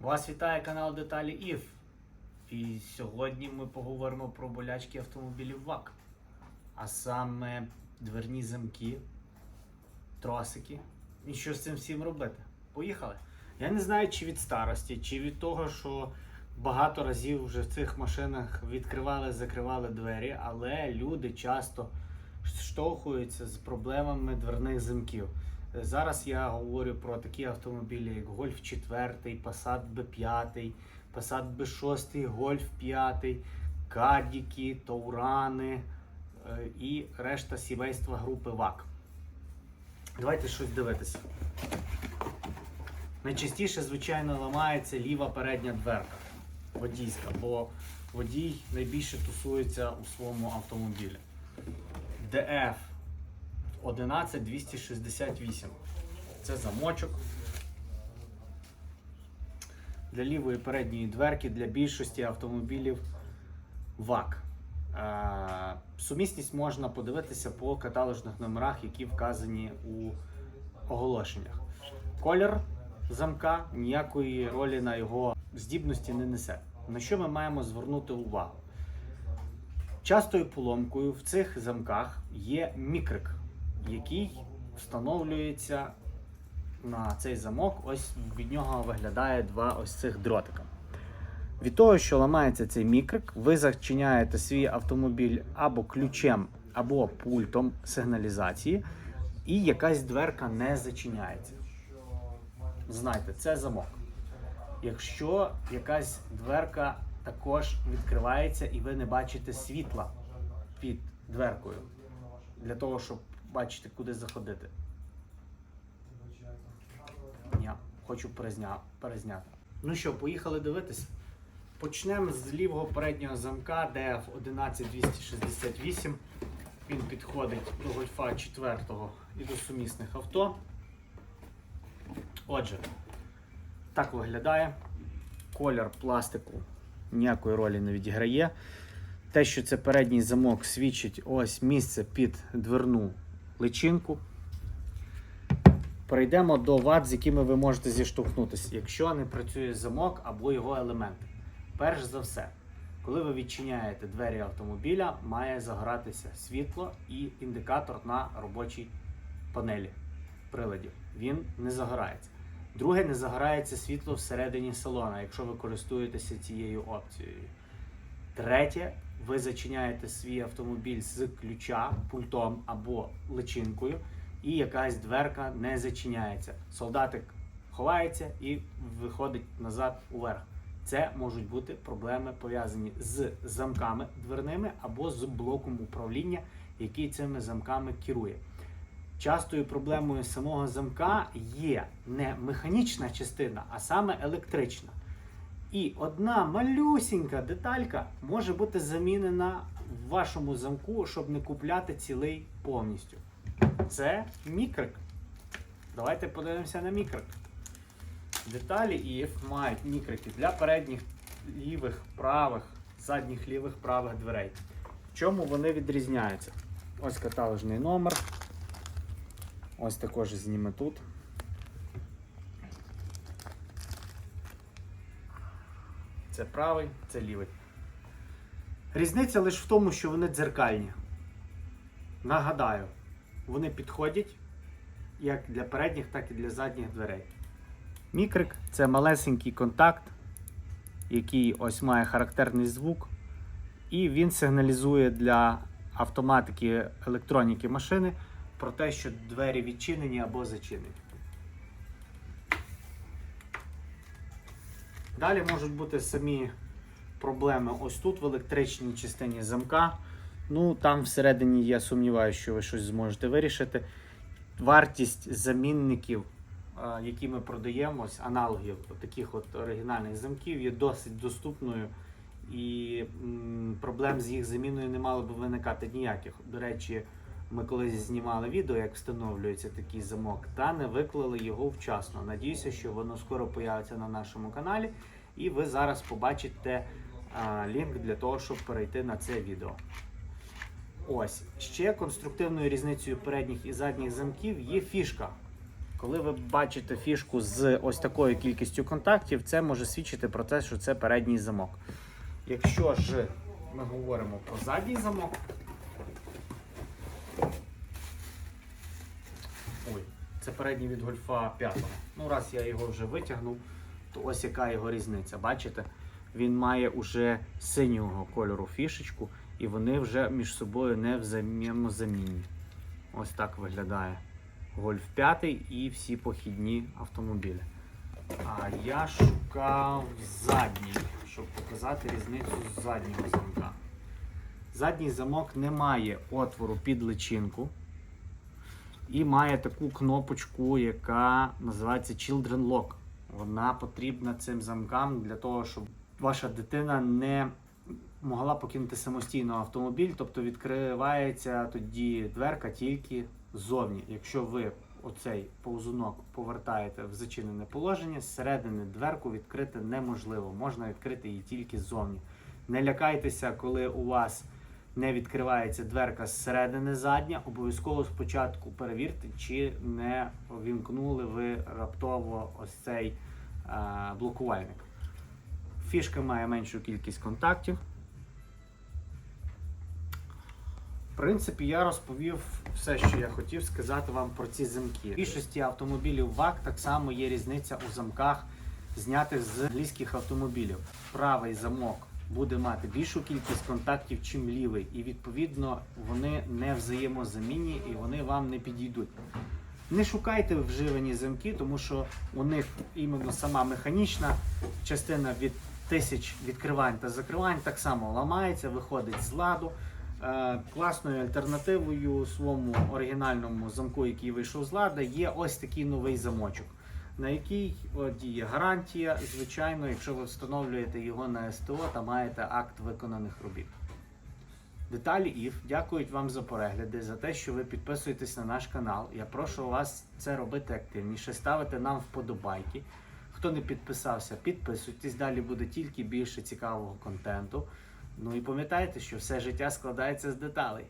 Вас вітає канал Деталі ІФ. І сьогодні ми поговоримо про болячки автомобілів ВАК. А саме дверні замки, тросики. І що з цим всім робити? Поїхали. Я не знаю, чи від старості, чи від того, що багато разів вже в цих машинах відкривали, закривали двері, але люди часто штовхуються з проблемами дверних замків. Зараз я говорю про такі автомобілі, як Golf 4, Passat B5, Passat B6, Golf 5, Кадіки, Таурани е, і решта сімейства групи ВАК. Давайте щось дивитися. Найчастіше, звичайно, ламається ліва передня дверка водійська, бо водій найбільше тусується у своєму автомобілі. DF 11268. Це замочок. Для лівої передньої дверки для більшості автомобілів ВАК. Е, Сумісність можна подивитися по каталожних номерах, які вказані у оголошеннях. Колір замка ніякої ролі на його здібності не несе. На що ми маємо звернути увагу? Частою поломкою в цих замках є мікрик, який встановлюється на цей замок. Ось від нього виглядає два ось цих дротика. Від того, що ламається цей мікрик, ви зачиняєте свій автомобіль або ключем, або пультом сигналізації, і якась дверка не зачиняється. Знайте, це замок. Якщо якась дверка також відкривається і ви не бачите світла під дверкою для того, щоб бачити, куди заходити. Ні, хочу перезня... перезняти. Ну що, поїхали дивитися. Почнемо з лівого переднього замка DF 11268. Він підходить до гольфа 4 і до сумісних авто. Отже, так виглядає. Колір пластику ніякої ролі не відіграє. Те, що це передній замок, свідчить ось місце під дверну личинку. Перейдемо до ват, з якими ви можете зіштовхнутися, якщо не працює замок або його елементи. Перш за все, коли ви відчиняєте двері автомобіля, має загоратися світло і індикатор на робочій панелі приладів. Він не загорається. Друге, не загорається світло всередині салона, якщо ви користуєтеся цією опцією. Третє, ви зачиняєте свій автомобіль з ключа, пультом або личинкою, і якась дверка не зачиняється. Солдатик ховається і виходить назад уверх. Це можуть бути проблеми пов'язані з замками дверними або з блоком управління, який цими замками керує. Частою проблемою самого замка є не механічна частина, а саме електрична. І одна малюсінька деталька може бути замінена в вашому замку, щоб не купляти цілий повністю. Це мікрик. Давайте подивимося на мікрик. Деталі IF мають мікрики для передніх лівих, правих, задніх лівих, правих дверей. В чому вони відрізняються? Ось каталожний номер. Ось також зніме тут. Це правий, це лівий. Різниця лише в тому, що вони дзеркальні. Нагадаю, вони підходять як для передніх, так і для задніх дверей. Мікрик це малесенький контакт, який ось має характерний звук, і він сигналізує для автоматики електроніки машини про те, що двері відчинені або зачинені. Далі можуть бути самі проблеми ось тут в електричній частині замка. Ну, там всередині я сумніваюся, що ви щось зможете вирішити. Вартість замінників, які ми продаємо, ось аналогів таких от оригінальних замків, є досить доступною. І проблем з їх заміною не мало б виникати ніяких. До речі, ми колись знімали відео, як встановлюється такий замок, та не виклали його вчасно. Надіюся, що воно скоро появиться на нашому каналі, і ви зараз побачите а, лінк для того, щоб перейти на це відео. Ось ще конструктивною різницею передніх і задніх замків є фішка. Коли ви бачите фішку з ось такою кількістю контактів, це може свідчити про те, що це передній замок. Якщо ж ми говоримо про задній замок, це передній від гольфа 5. Ну, раз я його вже витягнув, то ось яка його різниця. Бачите? Він має уже синього кольору фішечку, і вони вже між собою не взаємозамінні. Ось так виглядає Гольф 5 і всі похідні автомобілі. А я шукав задній, щоб показати різницю з заднього замка. Задній замок не має отвору під личинку і має таку кнопочку, яка називається Children Lock. Вона потрібна цим замкам для того, щоб ваша дитина не могла покинути самостійно автомобіль, тобто відкривається тоді дверка тільки ззовні. Якщо ви оцей повзунок повертаєте в зачинене положення, зсередини дверку відкрити неможливо. Можна відкрити її тільки ззовні. Не лякайтеся, коли у вас не відкривається дверка зсередини задня. Обов'язково спочатку перевірте, чи не вімкнули ви раптово ось цей е, блокувальник. Фішка має меншу кількість контактів. В принципі, я розповів все, що я хотів сказати вам про ці замки. В більшості автомобілів ВАК так само є різниця у замках, знятих з англійських автомобілів. Правий замок буде мати більшу кількість контактів, чим лівий, і відповідно вони не взаємозамінні і вони вам не підійдуть. Не шукайте вживані замки, тому що у них іменно сама механічна частина від тисяч відкривань та закривань так само ламається, виходить з ладу. Е, Класною альтернативою своєму оригінальному замку, який вийшов з ладу, є ось такий новий замочок, на який о, діє гарантія, звичайно, якщо ви встановлюєте його на СТО та маєте акт виконаних робіт. Деталі ІФ дякують вам за перегляди, за те, що ви підписуєтесь на наш канал. Я прошу вас це робити активніше, ставити нам вподобайки. Хто не підписався, підписуйтесь. Далі буде тільки більше цікавого контенту. Ну і пам'ятайте, що все життя складається з деталей.